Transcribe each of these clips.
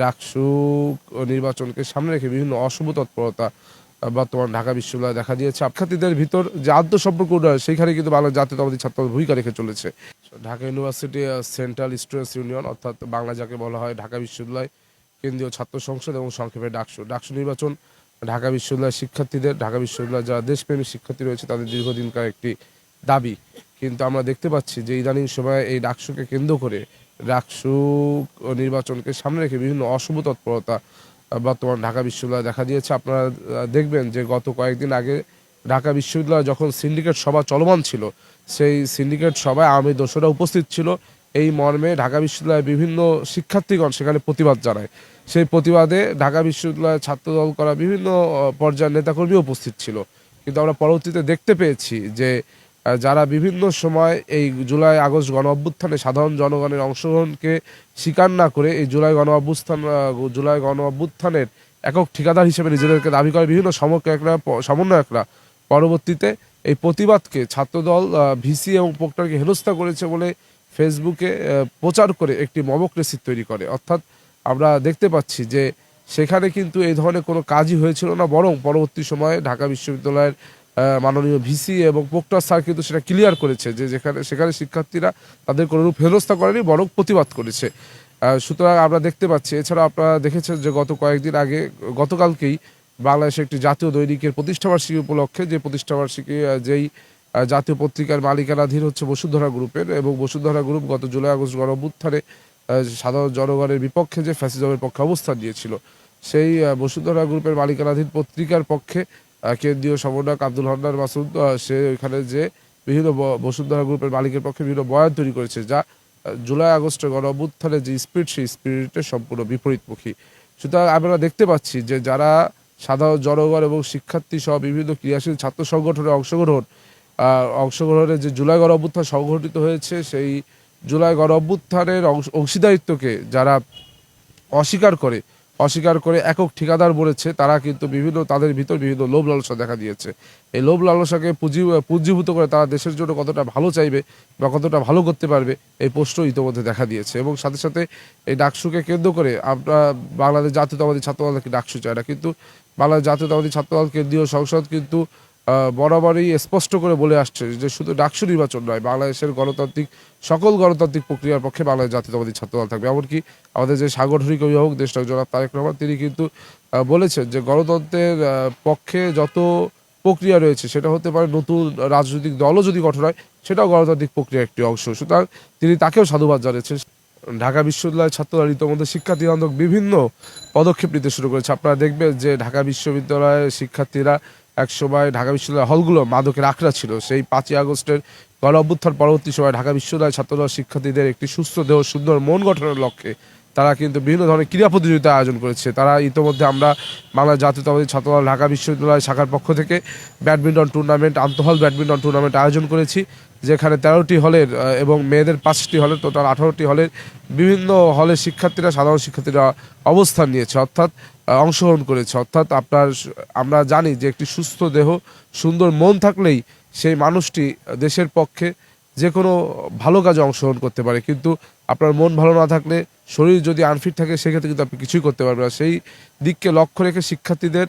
রাকসু নির্বাচনকে সামনে রেখে বিভিন্ন অশুভ তৎপরতা বর্তমান ঢাকা বিশ্ববিদ্যালয়ে দেখা দিয়েছে। শিক্ষার্থীদের ভিতর যে আন্তঃসম্পর্ক উন্নয়ন সেইখানে কিন্তু বাংলা জাতীয়তাবাদী ছাত্র ভূমিকা রেখে চলেছে। Dhaka university central students union, অর্থাৎ বাংলা যাকে বলা হয় ঢাকা বিশ্ববিদ্যালয়, কেন্দ্রীয় ছাত্র সংসদ এবং সংক্ষেপে ডাকসু। ডাকসু নির্বাচন ঢাকা বিশ্ববিদ্যালয়ের শিক্ষার্থীদের, ঢাকা বিশ্ববিদ্যালয়ের যারা দেশপ্রেমী শিক্ষার্থী রয়েছে, তাদের দীর্ঘদিনকার একটি দাবি। কিন্তু আমরা দেখতে পাচ্ছি যে ইদানিং সময়ে এই ডাকসুকে কেন্দ্র করে ডাকসু নির্বাচনকে সামনে রেখে বিভিন্ন অশুভ তৎপরতা বর্তমান ঢাকা বিশ্ববিদ্যালয়ে দেখা দিয়েছে। আপনারা দেখবেন যে গত কয়েকদিন আগে ঢাকা বিশ্ববিদ্যালয়ে যখন সিন্ডিকেট সভা চলমান ছিল, সেই সিন্ডিকেট সভায় আওয়ামী দোষরা উপস্থিত ছিল। এই মর্মে ঢাকা বিশ্ববিদ্যালয়ের বিভিন্ন শিক্ষার্থীগণ সেখানে প্রতিবাদ জানায়। সেই প্রতিবাদে ঢাকা বিশ্ববিদ্যালয়ের ছাত্রদল করা বিভিন্ন পর্যায়ের নেতাকর্মী উপস্থিত ছিল। কিন্তু আমরা পরবর্তীতে দেখতে পেয়েছি যে যারা বিভিন্ন সময় এই জুলাই আগস্ট গণ অভ্যুত্থানে সাধারণ জনগণের অংশগ্রহণকে স্বীকার না করে এই জুলাই গণ অভ্যুত্থান জুলাই গণ অভ্যুত্থানের একক ঠিকাদার হিসেবে নিজেদেরকে দাবি করে বিভিন্ন সমন্বয়করা সমন্বয়করা পরবর্তীতে এই প্রতিবাদকে ছাত্রদল ভিসি এবং পোক্টারকে হেনস্থা করেছে বলে ফেসবুকে প্রচার করে একটি মমক্রেসি তৈরি করে। অর্থাৎ আমরা দেখতে পাচ্ছি যে সেখানে কিন্তু এই ধরনের কোনো কাজই হয়েছিল না, বরং পরবর্তী সময়ে ঢাকা বিশ্ববিদ্যালয়ের মাননীয় ভিসি এবং পোক্টার স্যার কিন্তু সেটা ক্লিয়ার করেছে যে যেখানে সেখানে শিক্ষার্থীরা তাদের কোনো রূপ হেনস্থা করেনি, বরং প্রতিবাদ করেছে। সুতরাং আমরা দেখতে পাচ্ছি এছাড়া আপনারা দেখেছেন যে গত কয়েকদিন আগে, গতকালকেই বাংলাদেশে একটি জাতীয় দৈনিকের প্রতিষ্ঠাবার্ষিকী উপলক্ষে যে প্রতিষ্ঠাবার্ষিকী যেই জাতীয় পত্রিকার মালিকানাধীন হচ্ছে বসুন্ধরা গ্রুপের এবং বসুন্ধরা গ্রুপ গত জুলাই আগস্ট গণ অভ্যুত্থানে সাধারণ জনগণের বিপক্ষে যে ফ্যাসিজমের পক্ষে অবস্থান নিয়েছিল, সেই বসুন্ধরা গ্রুপের মালিকানাধীন পত্রিকার পক্ষে কেন্দ্রীয় সমন্বয়ক আব্দুল হান্নান মাসুদ সে ওইখানে যে বিভিন্ন বসুন্ধরা গ্রুপের মালিকের পক্ষে বিভিন্ন বয়ান তৈরি করেছে যা জুলাই আগস্টের গণ যে স্পিরিট সেই স্পিরিটের সম্পূর্ণ বিপরীতমুখী। সুতরাং আমরা দেখতে পাচ্ছি যে যারা সাধারণ জনগণ এবং শিক্ষার্থী সহ বিভিন্ন ক্রিয়াশীল ছাত্র সংগঠনের অংশগ্রহণ আহ, অংশগ্রহণে যে জুলাই গণ অভ্যুত্থান সংঘটিত হয়েছে সেই জুলাই গণ অভ্যুত্থানের অংশ- অংশীদারিত্বকে যারা অস্বীকার করে অস্বীকার করে একক ঠিকাদার বলেছে, তারা কিন্তু বিভিন্ন, তাদের ভিতর বিভিন্ন লোভ লালসা দেখা দিয়েছে। এই লোভ লালসাকে পুঁজি, পুঁজিভূত করে তারা দেশের জন্য কতটা ভালো চাইবে বা কতটা ভালো করতে পারবে, এই প্রশ্ন ইতিমধ্যে দেখা দিয়েছে। এবং সাথে সাথে এই ডাকসুকে কেন্দ্র করে আমরা বাংলাদেশ জাতীয়তাবাদী ছাত্রদল ডাকসু চায় না, কিন্তু বাংলাদেশ জাতীয়তাবাদী ছাত্রদল কেন্দ্রীয় সংসদ কিন্তু বরাবরই স্পষ্ট করে বলে আসছে যে শুধু ডাকসু নির্বাচন নয়, বাংলাদেশের গণতান্ত্রিক, সকল গণতান্ত্রিক প্রক্রিয়ার পক্ষে বাংলাদেশ জাতীয়তাবাদী ছাত্রদল থাকবে। এমনকি আমাদের যে সাংগঠনিক অভিভাবক দেশটাক জনাব তারেক রহমান, তিনি কিন্তু বলেছেন যে গণতন্ত্রের পক্ষে যত প্রক্রিয়া রয়েছে, সেটা হতে পারে নতুন রাজনৈতিক দলও যদি গঠন হয়, সেটাও গণতান্ত্রিক প্রক্রিয়ার একটি অংশ। সুতরাং তিনি তাকেও সাধুবাদ জানিয়েছেন। ঢাকা বিশ্ববিদ্যালয়ের ছাত্ররা ইতিমধ্যে শিক্ষার্থী বিভিন্ন পদক্ষেপ নিতে শুরু করেছে। আপনারা দেখবেন যে ঢাকা বিশ্ববিদ্যালয়ের শিক্ষার্থীরা একসময় ঢাকা বিশ্ববিদ্যালয় হলগুলো মাদকের আখড়া ছিল। সেই পাঁচই আগস্টের গণ পরবর্তী সময় ঢাকা বিশ্ববিদ্যালয় ছাত্র শিক্ষার্থীদের একটি সুস্থ দেহ, সুন্দর মন গঠনের লক্ষ্যে তারা কিন্তু বিভিন্ন ধরনের ক্রীড়া প্রতিযোগিতা আয়োজন করেছে। তারা ইতিমধ্যে আমরা বাংলা জাতীয়তাবাদী ছাত্রদল ঢাকা বিশ্ববিদ্যালয় শাখার পক্ষ থেকে ব্যাডমিন্টন টুর্নামেন্ট, আন্তঃহল ব্যাডমিন্টন টুর্নামেন্ট আয়োজন করেছি। যেখানে তেরোটি হলের এবং মেয়েদের পাঁচটি হলের, টোটাল আঠারোটি হলের বিভিন্ন হলের শিক্ষার্থীরা, সাধারণ শিক্ষার্থীরা অবস্থান নিয়েছে, অর্থাৎ অংশগ্রহণ করেছে। অর্থাৎ আপনার, আমরা জানি যে একটি সুস্থ দেহ, সুন্দর মন থাকলেই সেই মানুষটি দেশের পক্ষে যে কোনো ভালো কাজে অংশগ্রহণ করতে পারে। কিন্তু আপনার মন ভালো না থাকলে, শরীর যদি আনফিট থাকে, সেক্ষেত্রে কিন্তু আপনি কিছুই করতে পারবেন না। সেই দিককে লক্ষ্য রেখে শিক্ষার্থীদের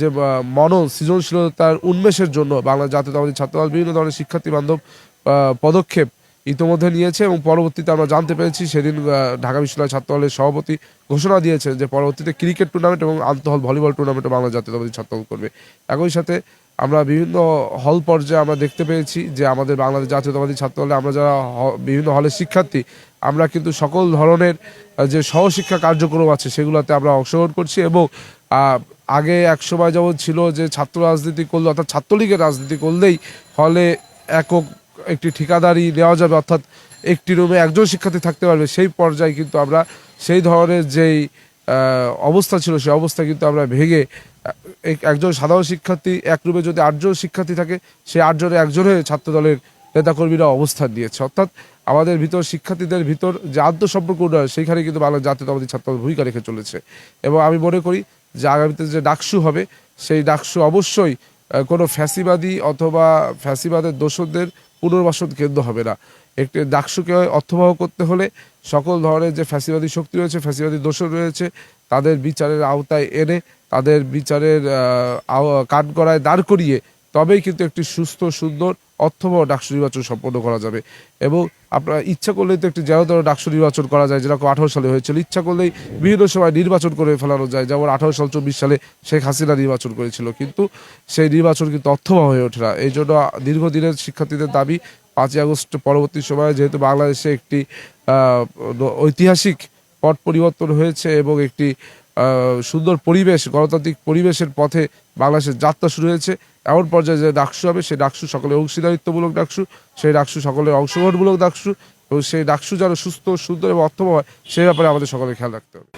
যে মনন মন সৃজনশীলতার উন্মেষের জন্য বাংলা জাতীয়তাবাদী ছাত্রদল বিভিন্ন ধরনের শিক্ষার্থী বান্ধব পদক্ষেপ ইতিমধ্যে নিয়েছে এবং পরবর্তীতে আমরা জানতে পেরেছি সেদিন ঢাকা বিশ্ববিদ্যালয় ছাত্রদলের সভাপতি ঘোষণা দিয়েছেন যে পরবর্তীতে ক্রিকেট টুর্নামেন্ট এবং আন্তঃহল ভলিবল টুর্নামেন্টও বাংলা জাতীয়তাবাদী ছাত্রদল করবে। একই সাথে আমরা বিভিন্ন হল পর্যায়ে আমরা দেখতে পেয়েছি যে আমাদের বাংলাদেশ জাতীয়তাবাদী ছাত্র হলে আমরা যারা বিভিন্ন হলের শিক্ষার্থী, আমরা কিন্তু সকল ধরনের যে সহশিক্ষা কার্যক্রম আছে সেগুলোতে আমরা অংশগ্রহণ করছি এবং আগে এক সময় যেমন ছিল যে ছাত্র রাজনীতি করলে, অর্থাৎ ছাত্রলীগের রাজনীতি করলেই হলে একক একটি ঠিকাদারি নেওয়া যাবে, অর্থাৎ একটি রুমে একজন শিক্ষার্থী থাকতে পারবে, সেই পর্যায়ে কিন্তু আমরা সেই ধরনের যেই অবস্থা ছিল, সেই অবস্থা কিন্তু আমরা ভেঙে এক- একজন সাধারণ শিক্ষার্থী এক রুমে যদি আটজন শিক্ষার্থী থাকে সেই আটজনে একজনে ছাত্রদলের নেতাকর্মীরা অবস্থান নিয়েছে। অর্থাৎ আমাদের ভিতর শিক্ষার্থীদের ভিতর যে আন্তঃসম্পর্ক উন্নয়ন, সেইখানে কিন্তু বাংলা জাতীয়তাবাদী ছাত্র ভূমিকা রেখে চলেছে। এবং আমি মনে করি যে আগামীতে যে ডাকসু হবে, সেই ডাকসু অবশ্যই কোনো ফ্যাসিবাদী অথবা ফ্যাসিবাদের দোষদের পুনর্বাসন কেন্দ্র হবে না। একটি ডাকসুকে অর্থবহ করতে হলে সকল ধরনের যে ফ্যাসিবাদী শক্তি রয়েছে, ফ্যাসিবাদী দোষর রয়েছে, তাদের বিচারের আওতায় এনে তাদের বিচারের কান করায় দাঁড় করিয়ে তবেই কিন্তু একটি সুস্থ, সুন্দর, অর্থবহ ডাকসু নির্বাচন সম্পন্ন করা যাবে। এবং আপনার ইচ্ছা করলেই তো একটি জেরোতর ডাকসু নির্বাচন করা যায়, যেরকম আঠারো সালে হয়েছিল, ইচ্ছা করলেই বিভিন্ন সময় নির্বাচন করে ফেলানো যায়। যেমন আঠারো সাল, চব্বিশ সালে শেখ হাসিনা নির্বাচন করেছিল, কিন্তু সেই নির্বাচন কিন্তু অর্থবহ হয়ে ওঠে না। এই জন্য দীর্ঘদিনের শিক্ষার্থীদের দাবি, পাঁচই আগস্ট পরবর্তী সময়ে যেহেতু বাংলাদেশে একটি ঐতিহাসিক পট পরিবর্তন হয়েছে এবং একটি সুন্দর পরিবেশ, গণতান্ত্রিক পরিবেশের পথে বাংলাদেশের যাত্রা শুরু হয়েছে। এমন পর্যায়ে যে ডাকসু হবে, সেই ডাকসু সকলে অংশীদারিত্বমূলক ডাকসু, সেই ডাকসু সকলের অংশগ্রহণমূলক ডাকসু এবং সেই ডাকসু যেন সুস্থ, সুন্দর এবং অর্থবহ হয়, সেই ব্যাপারে আমাদের সকলে খেয়াল রাখতে হবে।